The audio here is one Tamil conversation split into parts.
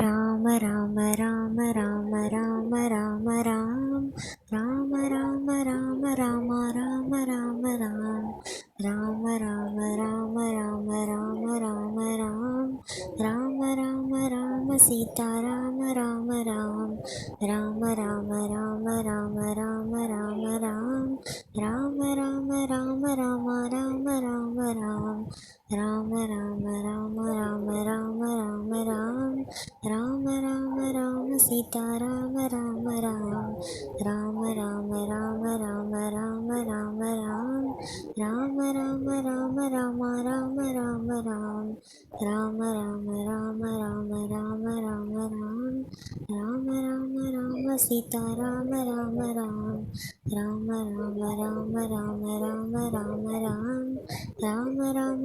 ராம ராம ராம ராம ராம ராம ராம் ராம ராம ராம ராம ராம ராம ராம் ராம ராம ராம ராம ராம ராம ராம் ராம ராம ராம சீதா ராம ராம ராம் ராம ராம ராம ராம ராம ராம ராம் ராம ராம ராம ராம ராம ராம் ராம ராம ராம ராம ராம ராம ராம் ராம ராம ராம சீதா ராம ராம ராம் ராம ராம ராம ராம ராம ராம ராம் ராம ராம ராம ராம ராம ராம ராம் ராம ராம ராம ராம ராம ராம ராம் ராம ராம ராம சீதா ராம ராம ராம் ராம ராம ராம ராம ராம ராம ராம் ராம ராம ராம ராம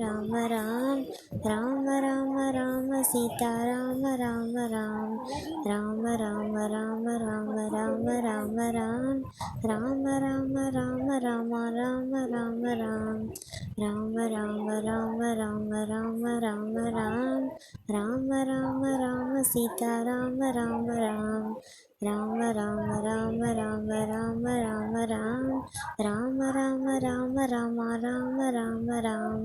ராம ராம் ராம ராம ராம சீதா ராம ராம ராம் ராம ராம ராம ராம ராம ராம ராம் ராம ராம ராம ராம ராம ராம ராம் ராம ராம ராம ராம ராம ராம ராம் ராம ராம ராம சீதா ராம ராம ராம் ராம ராம ராம ராம ராம ராம ராம் ராம ராம ராம ராம ராம ராம ராம்